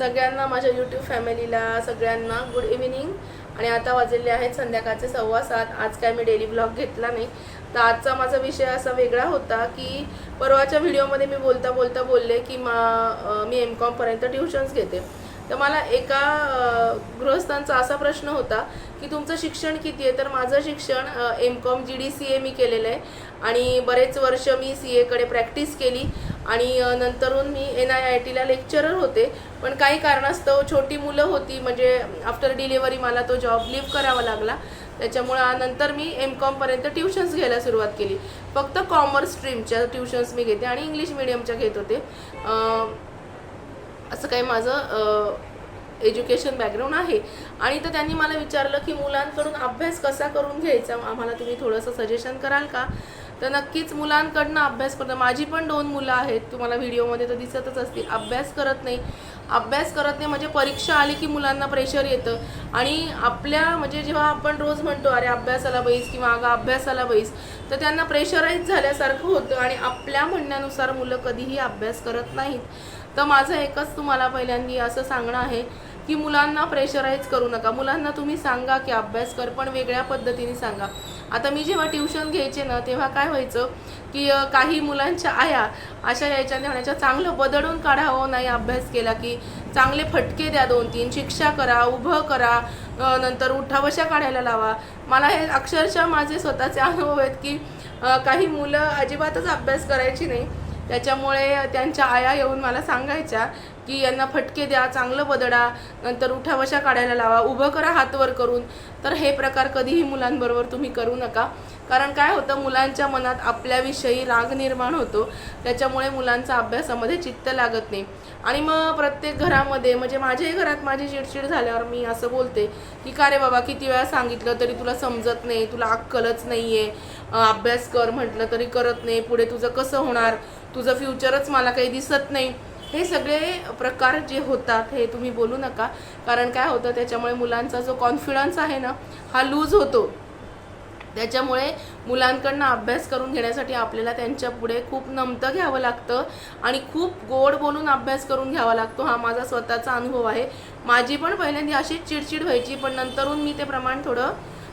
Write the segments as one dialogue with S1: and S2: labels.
S1: सगळ्यांना माझ्या यूट्यूब फॅमिलीला सगळ्यांना गुड इव्हिनिंग आणि आता वाजलेले आहेत संध्याकाळचे सव्वा सात. आज काय मी डेली ब्लॉग घेतला नाही. तर आजचा माझा विषय असा वेगळा होता की परवाच्या व्हिडिओमध्ये मी बोलता बोलता बोलले की मा मी एम कॉमपर्यंत ट्युशन्स घेते. तर मला एका गृहस्थांचा असा प्रश्न होता की तुमचं शिक्षण किती आहे? तर माझं शिक्षण M com G D C A मी केलेलं आहे. आणि बरेच वर्ष मी सी एकडे प्रॅक्टिस केली. आणि नंतरून मी एन आय आय टीला लेक्चरर होते. पण काही कारणास्तव छोटी मुलं होती म्हणजे आफ्टर डिलिव्हरी मला तो जॉब लिव्ह करावा लागला. त्याच्यामुळं नंतर मी एम कॉमपर्यंत ट्युशन्स घ्यायला सुरुवात केली. फक्त कॉमर्स स्ट्रीमच्या ट्युशन्स मी घेते आणि इंग्लिश मिडियमच्या घेत होते. असं काही माझं एज्युकेशन बॅकग्राऊंड आहे. आणि तर त्यांनी मला विचारलं की मुलांकडून अभ्यास कसा करून घ्यायचा? आम्हाला तुम्ही थोडंसं सजेशन कराल का? तर नक्कीच मुलांकडनं अभ्यास करणं. माझी पण दोन मुलं आहेत. तुम्हाला व्हिडिओमध्ये तर दिसतच असतील. अभ्यास करत नाही. अभ्यास करत नाही म्हणजे परीक्षा आली की मुलांना प्रेशर येतं. आणि आपल्या म्हणजे जेव्हा आपण रोज म्हणतो अरे अभ्यासाला बैस किंवा अगं अभ्यासाला बैस. तर त्यांना प्रेशराईज झाल्यासारखं होतं. आणि आपल्या म्हणण्यानुसार मुलं कधीही अभ्यास करत नाहीत. तर माझं एकच तुम्हाला पहिल्यांदी असं सांगणं आहे. की मुलांना प्रेशराईज करू नका. मुलांना तुम्ही सांगा की अभ्यास कर पण वेगळ्या पद्धतीने सांगा. आता मी जेव्हा ट्युशन घ्यायचे ना तेव्हा काय व्हायचं की काही मुलांच्या आया अशा यायच्या होण्याच्या म्हणायच्या चांगलं बदडून काढावं. नाही अभ्यास केला की चांगले फटके द्या दोन तीन शिक्षा करा उभं करा नंतर उठावशा काढायला लावा. मला हे अक्षरशः माझे स्वतःचे अनुभव आहेत की काही मुलं अजिबातच अभ्यास करायची नाही. त्याच्यामुळे त्यांच्या आया येऊन मला सांगायच्या की यांना फटके द्या चांगलं बदडा नंतर उठावशा काढायला लावा उभं करा हातवर करून. तर हे प्रकार कधीही मुलांबरोबर तुम्ही करू नका. कारण काय होतं मुलांच्या मनात आपल्याविषयी राग निर्माण होतो. त्याच्यामुळे मुलांचा अभ्यासामध्ये चित्त लागत नाही. आणि मग प्रत्येक घरामध्ये म्हणजे माझ्याही घरात माझी चिडचिड झाल्यावर मी असं बोलते की का रे बाबा किती वेळा सांगितलं तरी तुला समजत नाही तुला अक्कलच नाही आहे अभ्यास कर म्हटलं तरी करत नाही. पुढे तुझं कसं होणार? तुझं फ्युचरच मला काही दिसत नाही. हे सगळे प्रकार जे होतात हे तुम्ही बोलू नका. कारण काय होतं त्याच्यामुळे मुलांचा जो कॉन्फिडन्स आहे ना हा लूज होतो. त्याच्यामुळे मुलांकडनं अभ्यास करून घेण्यासाठी आपल्याला त्यांच्या पुढे खूप नमतं घ्यावं लागतं आणि खूप गोड बोलून अभ्यास करून घ्यावा लागतो. हा माझा स्वतःचा अनुभव आहे. माझी पण पहिल्यांदा अशीच चिडचिड व्हायची पण नंतरून मी ते प्रमाण थोडं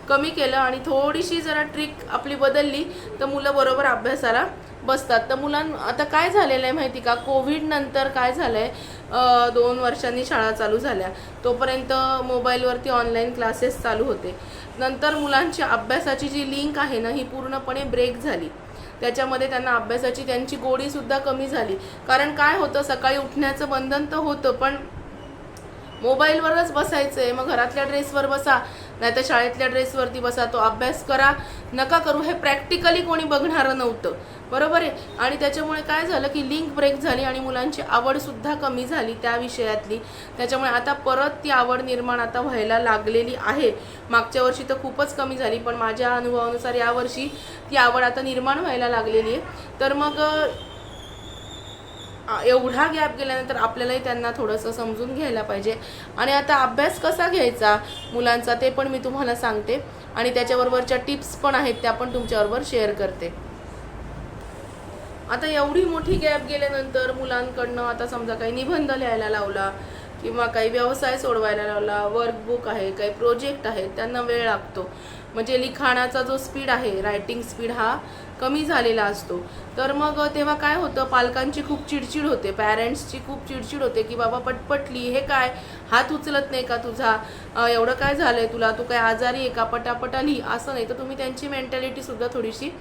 S1: कमी केलं आणि थोडीशी जरा ट्रिक आपली बदलली तर मुलं बरोबर अभ्यासाला बसतात. तर मुलां आता काय झालेलं आहे माहिती का? कोविड नंतर काय झालं आहे दोन वर्षांनी शाळा चालू झाल्या. तोपर्यंत मोबाईलवरती ऑनलाईन क्लासेस चालू होते. नंतर मुलांची अभ्यासाची जी लिंक आहे ना ही पूर्णपणे ब्रेक झाली. त्याच्यामध्ये त्यांना अभ्यासाची त्यांची गोडीसुद्धा कमी झाली. कारण काय होतं? सकाळी उठण्याचं बंधन तर होतं पण मोबाईलवरच बसायचं आहे मग घरातल्या ड्रेसवर बसा नाही तर शाळेतल्या ड्रेसवरती बसा. तो अभ्यास करा. नका करू. हे प्रॅक्टिकली कोणी बघणारं नव्हतं. बरोबर आहे? आणि त्याच्यामुळे काय झालं की लिंक ब्रेक झाली आणि मुलांची आवडसुद्धा कमी झाली त्या विषयातली. त्याच्यामुळे आता परत ती आवड निर्माण आता व्हायला लागलेली आहे. मागच्या वर्षी तर खूपच कमी झाली पण माझ्या अनुभवानुसार यावर्षी ती आवड आता निर्माण व्हायला लागलेली आहे. तर मग एवढा गॅप गेल्यानंतर आपल्यालाही त्यांना थोडंसं समजून घ्यायला पाहिजे. आणि आता अभ्यास कसा घ्यायचा? मुलांचा ते पण मी तुम्हाला सांगते. आणि त्याच्याबरोबरच्या टिप्स पण आहेत त्या पण तुमच्याबरोबर शेअर करते. आता एवढी मोठी गॅप गेल्यानंतर मुलांकडनं आता समजा काही निबंध लिहायला लावला किंवा काही व्यवसाय सोडवायला लावला वर्कबुक आहे काही प्रोजेक्ट आहेत त्यांना वेळ लागतो. म्हणजे लिखाणाचा जो स्पीड आहे रायटिंग स्पीड हा कमी झालेला असतो. तर मग तेव्हा काय होतं? पालकांची खूप चिडचिड होते. पॅरेंट्सची खूप चिडचिड होते की बाबा पटपटली हे काय? हात उचलत नाही का तुझा? एवढं काय झालं आहे तुला? तू काय आजारी आहे का? पटापटा लिही असं नाही. तर तुम्ही त्यांची मेंटॅलिटीसुद्धा थोडीशी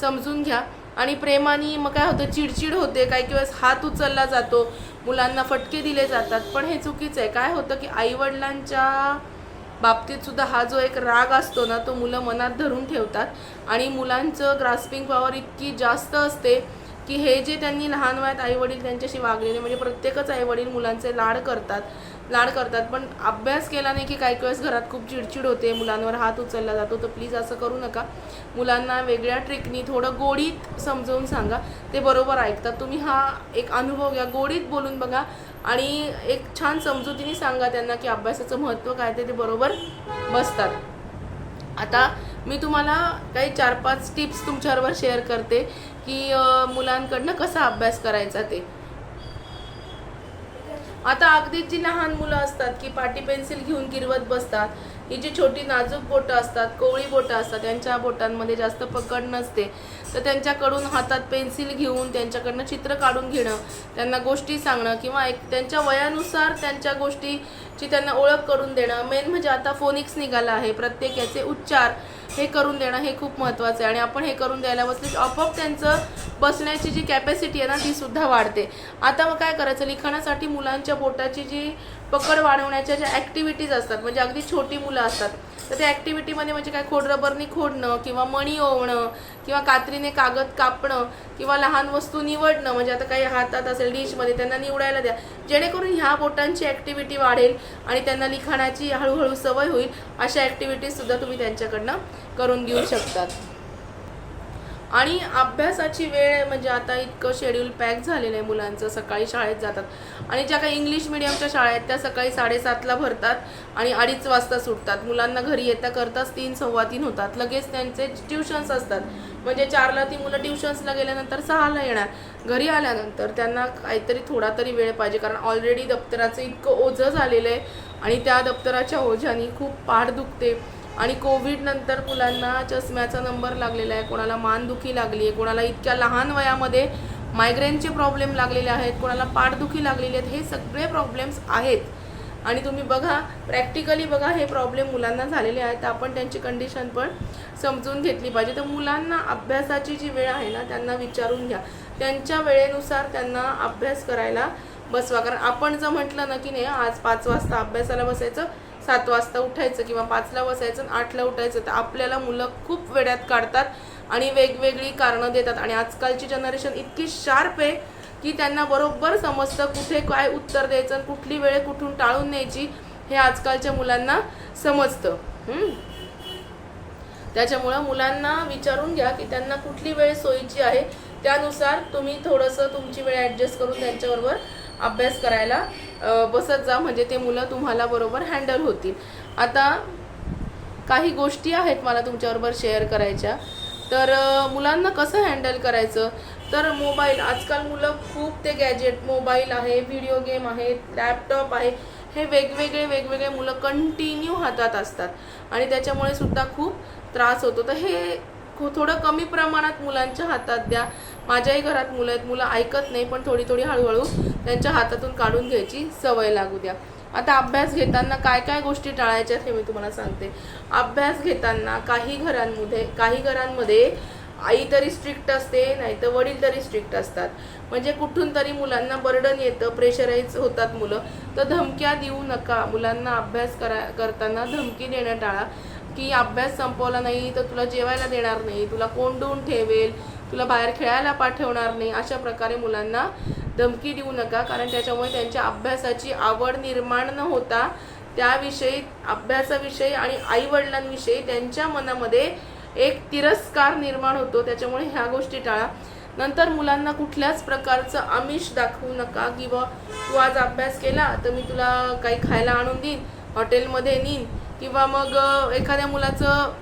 S1: समजून घ्या. आणि प्रेमाने मग काय होतं? चिडचिड होते. काही वेळेस हात उचलला जातो. मुलांना फटके दिले जातात. पण हे चुकीचं आहे. काय होतं की आईवडिलांच्या बाबतीत सुद्धा हा जो एक राग असतो ना तो मुलं मनात धरून ठेवतात. आणि मुलांचं ग्रास्पिंग पॉवर इतकी जास्त असते की हे जे त्यांनी लहान वयात आईवडील त्यांच्याशी वागलेले म्हणजे प्रत्येकच आईवडील मुलांचे लाड करतात. लाड करतात. पण अभ्यास केला नाही की काही वेळेस घरात खूप चिडचिड होते मुलांवर हात उचलला जातो तर प्लीज असं करू नका. मुलांना वेगळ्या ट्रिकनी थोडं गोडीत समजवून सांगा. ते बरोबर ऐकतात. तुम्ही हा एक अनुभव घ्या. गोडीत बोलून बघा आणि एक छान समजुतीने सांगा त्यांना की अभ्यासाचं महत्त्व काय ते ते बरोबर बसतात. आता मी तुम्हाला काही चार पाच टिप्स तुमच्याबरोबर शेअर करते की मुलांकडनं कसा अभ्यास करायचा ते. आता अगदीच जी लहान मुलं असतात की पाटी पेन्सिल घेऊन गिरवत बसतात ही जी छोटी नाजूक बोटं असतात कोवळी बोटं असतात त्यांच्या बोटांमध्ये जास्त पकड नसते. तर त्यांच्याकडून हातात पेन्सिल घेऊन त्यांच्याकडनं चित्र काढून घेणं त्यांना गोष्टी सांगणं किंवा एक त्यांच्या वयानुसार त्यांच्या गोष्टीची त्यांना ओळख करून देणं. मेन म्हणजे आता फोनिक्स निघाला आहे. प्रत्येक याचे उच्चार हे करून देणं हे खूप महत्त्वाचं आहे. आणि आपण हे करून द्यायला बसले आपोआप त्यांचं बसण्याची जी कॅपॅसिटी आहे ना ती सुद्धा वाढते. आता मग काय करायचं? लिखाणासाठी मुलांच्या बोटाची जी पकड वाढवण्याच्या ज्या ॲक्टिव्हिटीज असतात म्हणजे अगदी छोटी मुलं असतात तर त्या ॲक्टिव्हिटीमध्ये म्हणजे काय खोडरबरनी खोडणं किंवा मणी ओवणं किंवा कात्रीने कागद कापणं किंवा लहान वस्तू निवडणं म्हणजे आता काही हातात असेल डिशमध्ये त्यांना निवडायला द्या. जेणेकरून ह्या बोटांची ॲक्टिव्हिटी वाढेल आणि त्यांना लिखाणाची हळूहळू सवय होईल अशा ॲक्टिव्हिटीजसुद्धा तुम्ही त्यांच्याकडनं करून घेऊ शकतात. आणि अभ्यासाची वेळ म्हणजे आता इतकं शेड्यूल पॅक झालेलं आहे मुलांचं सकाळी शाळेत जातात. आणि ज्या काही इंग्लिश मिडियमच्या शाळा आहेत त्या सकाळी साडेसातला भरतात आणि अडीच वाजता सुटतात. मुलांना घरी येता करताच तीन सव्वा तीन होतात. लगेच त्यांचे ट्युशन्स असतात. म्हणजे चारला ती मुलं ट्युशन्सला गेल्यानंतर सहाला येणार. घरी आल्यानंतर त्यांना काहीतरी थोडा तरी वेळ पाहिजे. कारण ऑलरेडी दप्तराचं इतकं ओझं झालेलं आहे आणि त्या दप्तराच्या ओझ्याने खूप पाठ दुखते. आणि कोविडनंतर मुलांना चष्म्याचा नंबर लागलेला आहे. कोणाला मानदुखी लागली आहे कोणाला इतक्या लहान वयामध्ये मायग्रेनचे प्रॉब्लेम लागलेले आहेत कोणाला पाठदुखी लागलेली आहेत हे सगळे प्रॉब्लेम्स आहेत. आणि तुम्ही बघा प्रॅक्टिकली बघा हे प्रॉब्लेम मुलांना झालेले आहेत. तर आपण त्यांची कंडिशन पण समजून घेतली पाहिजे. तर मुलांना अभ्यासाची जी वेळ आहे ना त्यांना विचारून घ्या. त्यांच्या वेळेनुसार त्यांना अभ्यास करायला बसवा. कारण आपण जर म्हटलं ना की नाही आज पाच वाजता अभ्यासाला बसायचं सात वाजता उठायचं किंवा पाचला बसायचं आठला उठायचं तर आपल्याला मुलं खूप वेड्यात काढतात आणि वेगवेगळी कारणं देतात. आणि आजकालची जनरेशन इतकी शार्प आहे की त्यांना बरोबर समजतं कुठे काय उत्तर द्यायचं आणि कुठली वेळ कुठून टाळून न्यायची हे आजकालच्या मुलांना समजतं. हम्म? त्याच्यामुळं मुलांना विचारून घ्या की त्यांना कुठली वेळ सोयीची आहे. त्यानुसार तुम्ही थोडंसं तुमची वेळ ॲडजस्ट करून त्यांच्याबरोबर अभ्यास करायला बसत जा म्हणजे ते मुलं तुम्हाला बरोबर हँडल होतील. आता काही गोष्टी आहेत मला तुमच्याबरोबर शेअर करायच्या. तर मुलांना कसं हँडल करायचं? तर मोबाईल आजकाल मुलं खूप ते गॅजेट मोबाईल आहे व्हिडिओ गेम आहे लॅपटॉप आहे हे वेगवेगळे वेगवेगळे मुलं कंटिन्यू हातात असतात. आणि त्याच्यामुळे सुद्धा खूप त्रास होतो. तर हे थोडं कमी प्रमाणात मुलांच्या हातात द्या. माझ्याही घरात मुलं आहेत. मुलं ऐकत नाही पण थोडी थोडी हळूहळू त्यांच्या हातातून काढून घ्यायची सवय लागू द्या. आता अभ्यास घेताना काय काय गोष्टी टाळायच्या हे मी तुम्हाला सांगते. अभ्यास घेताना काही घरांमध्ये काही घरांमध्ये आई तरी स्ट्रिक्ट असते नाही तर वडील तरी स्ट्रिक्ट असतात. म्हणजे कुठून तरी मुलांना बर्डन येतं प्रेशराईज होतात मुलं. तर धमक्या देऊ नका. मुलांना अभ्यास करा करताना धमकी देणं टाळा. की अभ्यास संपवला नाही तर तुला जेवायला देणार नाही. तुला कोंडून ठेवेल? तुला बाहेर खेळायला पाठवणार नाही. अशा प्रकारे मुलांना धमकी देऊ नका. कारण त्याच्यामुळे त्यांच्या अभ्यासाची आवड निर्माण न होता त्याविषयी अभ्यासाविषयी आणि आईवडिलांविषयी त्यांच्या मनामध्ये एक तिरस्कार निर्माण होतो. त्याच्यामुळे ह्या गोष्टी टाळा. नंतर मुलांना कुठल्याच प्रकारचं आमिष दाखवू नका की बा तू आज अभ्यास केला तर मी तुला काही खायला आणून देईन हॉटेलमध्ये नेईन किंवा मग एखाद्या मुलाचं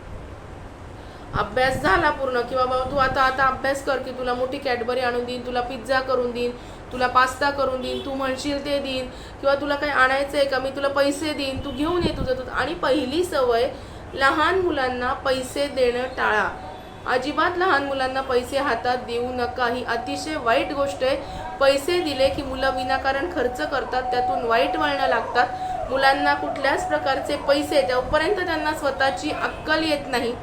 S1: अभ्यास झाला पूर्ण किंवा बाबा तू आता आता अभ्यास कर की तुला मोठी कॅडबरी आणून देईन तुला पिझ्झा करून देईन तुला पास्ता करून देईन तू म्हणशील ते देईन किंवा तुला काही आणायचं आहे का मी तुला पैसे देईन तू घेऊन ये तुझं तुझं. आणि पहिली सवय लहान मुलांना पैसे देणं टाळा. अजिबात लहान मुलांना पैसे हातात देऊ नका. ही अतिशय वाईट गोष्ट आहे. पैसे दिले की मुलं विनाकारण खर्च करतात त्यातून वाईट वळणं लागतात. मुलांना कुठल्याच प्रकारचे पैसे जोपर्यंत त्यांना स्वतःची अक्कल येत नाही.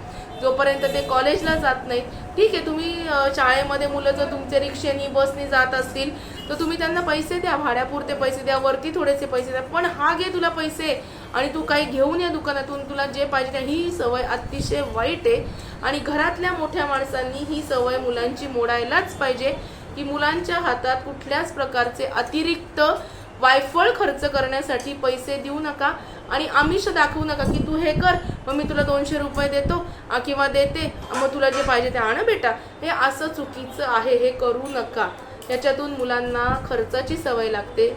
S1: जोपर्यंत ते कॉलेजला जात नाहीत ठीक आहे तुम्ही शाळेमध्ये मुलं जर तुमचे रिक्षेनी बसनी जात असतील तर तुम्ही त्यांना पैसे द्या भाड्यापुरते पैसे द्या वरती थोडेसे पैसे द्या पण हा घे तुला पैसे आणि तू काही घेऊन या दुकानातून तुला जे पाहिजे ही सवय अतिशय वाईट आहे आणि घरातल्या मोठ्या माणसांनी ही सवय मुलांची मोडायलाच पाहिजे की मुलांच्या हातात कुठल्याच प्रकारचे अतिरिक्त वायफळ खर्च करण्यासाठी पैसे देऊ नका आणि आमिष दाखवू नका की तू हे कर मग मी तुला दोनशे रुपये देतो किंवा देते मग तुला जे पाहिजे ते आण बेटा. हे असं चुकीचं आहे हे करू नका. याच्यातून मुलांना खर्चाची सवय लागते.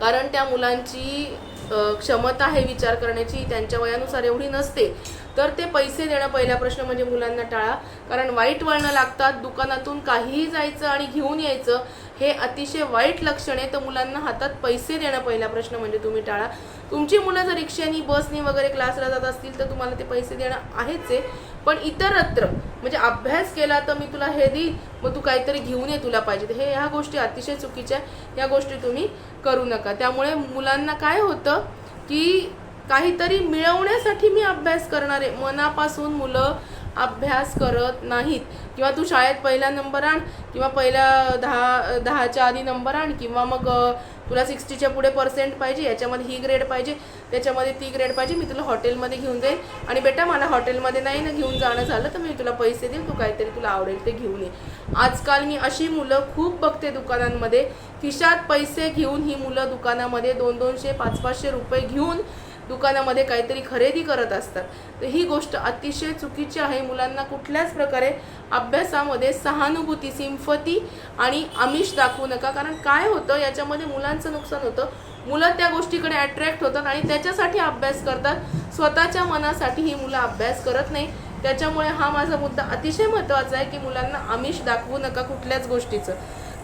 S1: कारण त्या मुलांची क्षमता आहे विचार करण्याची त्यांच्या वयानुसार एवढी नसते. तर ते पैसे देणं पहिला प्रश्न म्हणजे मुलांना टाळा. कारण वाईट वळणं लागतात दुकानातून काहीही जायचं आणि घेऊन यायचं हे अतिशय वाईट लक्षण आहे. तर मुलांना हातात पैसे देणं पहिला प्रश्न म्हणजे तुम्ही टाळा. तुमची मुलं जर रिक्षानी बसनी वगैरे क्लासला जात असतील तर तुम्हाला ते पैसे देणं आहेच आहे. पण इतरत्र म्हणजे अभ्यास केला तर मी तुला हे देईन मग तू काहीतरी घेऊन ये तुला पाहिजे. हे ह्या गोष्टी अतिशय चुकीच्या या गोष्टी तुम्ही करू नका. त्यामुळे मुलांना काय होतं की काहीतरी मिळवण्यासाठी मी अभ्यास करणार आहे. मनापासून मुलं अभ्यास करत नाहीत. किंवा तू शाळेत पहिला नंबर आण किंवा पहिला दहा दहाच्या आधी नंबर आण किंवा मग तुला सिक्स्टीच्या पुढे पर्सेंट पाहिजे याच्यामध्ये ही ग्रेड पाहिजे त्याच्यामध्ये ती ग्रेड पाहिजे मी तुला हॉटेलमध्ये घेऊन जाईन. आणि बेटा मला हॉटेलमध्ये नाही ना घेऊन जाणं झालं तर मी तुला पैसे देईन तू काहीतरी तुला आवडेल ते घेऊन ये. आजकाल मी अशी मुलं खूप बघते दुकानांमध्ये खिशात पैसे घेऊन ही मुलं दुकानामध्ये दोन दोनशे पाच पाचशे रुपये घेऊन दुकानामध्ये काहीतरी खरेदी करत असतात. तर ही गोष्ट अतिशय चुकीची आहे. मुलांना कुठल्याच प्रकारे अभ्यासामध्ये सहानुभूती सिंफती आणि आमिष दाखवू नका. कारण काय होतं? याच्यामध्ये मुलांचं नुकसान होतं. मुलं त्या गोष्टीकडे अट्रॅक्ट होतात आणि त्याच्यासाठी अभ्यास करतात. स्वतःच्या मनासाठी ही मुलं अभ्यास करत नाही. त्याच्यामुळे हा माझा मुद्दा अतिशय महत्त्वाचा आहे की मुलांना आमिष दाखवू नका कुठल्याच गोष्टीचं.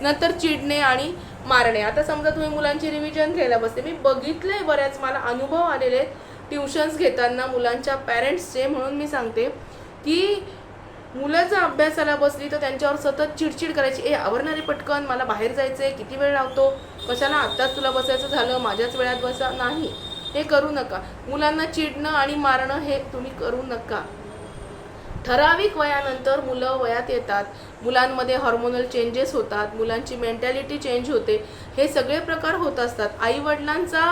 S1: नंतर चिडणे आणि मारणे. आता समजा तुम्ही मुलांची रिव्हिजन घ्यायला बसते मी बघितले बऱ्याच मला अनुभव आलेले आहेत. ट्युशन्स घेताना मुलांच्या पॅरेंट्सचे म्हणून मी सांगते की मुलं जर अभ्यासाला बसली तर त्यांच्यावर सतत चिडचिड करायची. ए आवरणारे पटकन मला बाहेर जायचं आहे किती वेळ लावतो? कशाला आत्ताच तुला बसायचं झालं? माझ्याच वेळात बसा. नाही हे करू नका. मुलांना चिडणं आणि मारणं हे तुम्ही करू नका. ठराविक वयानंतर मुलं वयात येतात. मुलांमध्ये हॉर्मोनल चेंजेस होतात. मुलांची मेंटॅलिटी चेंज होते. हे सगळे प्रकार होत असतात. आई वडिलांचा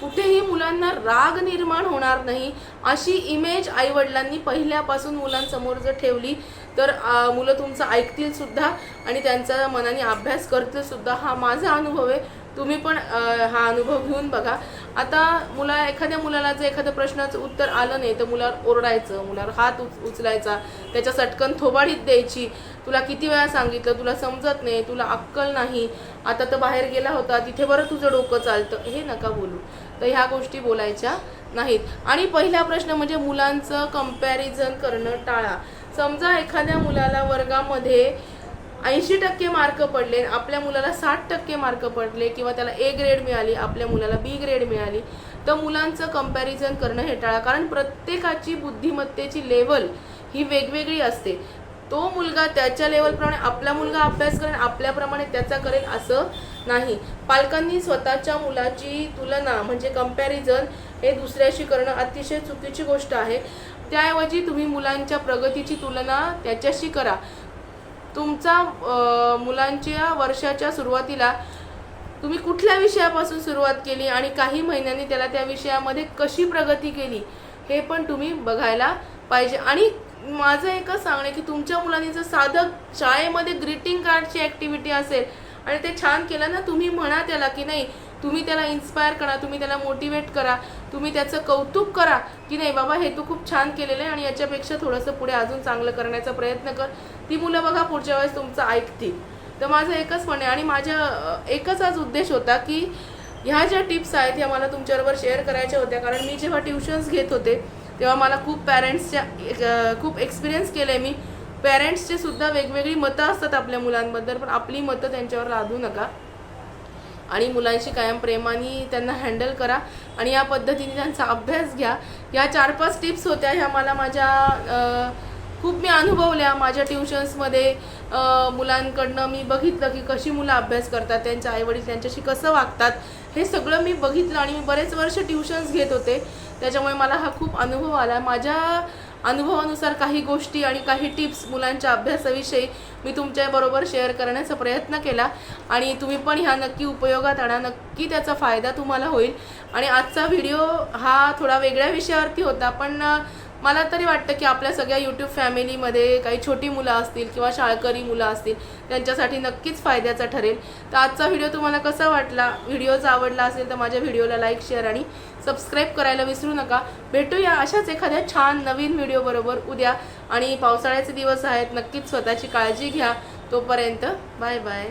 S1: कुठेही मुलांना राग निर्माण होणार नाही अशी इमेज आई वडिलांनी पहिल्यापासून मुलांसमोर जर ठेवली तर मुलं तुमचं ऐकतील सुद्धा आणि त्यांचा मनाने अभ्यास करतील सुद्धा. हा माझा अनुभव आहे. तुम्ही पण हा अनुभव घेऊन बघा. आता मुला एखाद्या मुलाला जर एखाद्या प्रश्नाचं उत्तर आलं नाही तर मुलावर ओरडायचं मुलावर हात उच उचलायचा त्याच्या सटकन थोबाडीत द्यायची. तुला किती वेळा सांगितलं तुला समजत नाही तुला अक्कल नाही. आता तर बाहेर गेला होता तिथे बरं तुझं डोकं चालतं. हे नका बोलू. तर ह्या गोष्टी बोलायच्या नाहीत. आणि पहिला प्रश्न म्हणजे मुलांचं कंपॅरिझन करणं टाळा. समजा एखाद्या मुलाला वर्गामध्ये ऐंशी टक्के मार्क पडले आपल्या मुलाला साठ टक्के मार्क पडले किंवा त्याला ए ग्रेड मिळाली आपल्या मुलाला बी ग्रेड मिळाली तर मुलांचं कंपॅरिझन करणं हे टाळा. कारण प्रत्येकाची बुद्धिमत्तेची लेवल ही वेगवेगळी असते. तो मुलगा त्याच्या लेवलप्रमाणे आपला मुलगा अभ्यास करेल आपल्याप्रमाणे त्याचा करेल असं नाही. पालकांनी स्वतःच्या मुलाची तुलना म्हणजे कंपॅरिझन हे दुसऱ्याशी करणं अतिशय चुकीची गोष्ट आहे. त्याऐवजी तुम्ही मुलांच्या प्रगतीची तुलना त्याच्याशी करा. तुमचा मुलांच्या वर्षाच्या सुरुवातीला तुम्ही कुठल्या विषयापासून सुरुवात केली आणि काही महिन्यांनी त्याला त्या विषयामध्ये कशी प्रगती केली हे पण तुम्ही बघायला पाहिजे. आणि माझं एकच सांगणं आहे की तुमच्या मुलांनी जर साधं शाळेमध्ये ग्रीटिंग कार्डची ॲक्टिव्हिटी असेल आणि ते छान केलं ना तुम्ही म्हणा त्याला की नाही तुम्ही त्याला इन्स्पायर करा तुम्ही त्याला मोटिवेट करा तुम्ही त्याचं कौतुक करा की नाही बाबा हे तू खूप छान केलेलं आहे आणि याच्यापेक्षा थोडंसं पुढे अजून चांगलं करण्याचा प्रयत्न कर. ती मुलं बघा पुढच्या वेळेस तुमचं ऐकतील. तर माझं एकच म्हणणे आणि माझ्या एकच आज उद्देश होता की ह्या ज्या टिप्स आहेत ह्या मला तुमच्याबरोबर शेअर करायच्या होत्या. कारण मी जेव्हा ट्युशन्स घेत होते तेव्हा मला खूप पॅरेंट्सच्या खूप एक्सपिरियन्स केलं आहे मी पॅरेंट्सचे सुद्धा वेगवेगळी मतं असतात आपल्या मुलांबद्दल पण आपली मतं त्यांच्यावर लादू नका. आणि मुलांशी कायम प्रेमाने त्यांना हँडल करा आणि या पद्धतीने त्यांचा अभ्यास घ्या. या चार पाच टिप्स होत्या ह्या मला माझ्या खूप मी अनुभवल्या माझ्या ट्युशन्समध्ये मुलांकडनं मी बघितलं की कशी मुलं अभ्यास करतात त्यांचे आईवडील त्यांच्याशी कसं वागतात हे सगळं मी बघितलं आणि मी बरेच वर्ष ट्युशन्स घेत होते. त्याच्यामुळे मला हा खूप अनुभव आला. माझ्या अनुभवानुसार काही गोष्टी आणि काही टिप्स मुलांच्या अभ्यासाविषयी मी तुमच्याबरोबर शेअर करण्याचा प्रयत्न केला. आणि तुम्ही पण ह्या नक्की उपयोगात आणा. नक्की त्याचा फायदा तुम्हाला होईल. आणि आजचा व्हिडिओ हा थोडा वेगळ्या विषयावरती होता. पण मला तरी वाटतं की आपल्या सगळ्या यूट्यूब फॅमिलीमध्ये काही छोटी मुलं असतील किंवा शाळकरी मुलं असतील त्यांच्यासाठी नक्कीच फायद्याचा ठरेल. तर आजचा व्हिडिओ तुम्हाला कसा वाटला? व्हिडिओ जर आवडला असेल तर माझ्या व्हिडिओला लाईक शेअर आणि सबस्क्राईब करायला विसरू नका. भेटूया अशाच एखाद्या छान नवीन व्हिडिओबरोबर उद्या. आणि पावसाळ्याचे दिवस आहेत नक्कीच स्वतःची काळजी घ्या. तोपर्यंत बाय बाय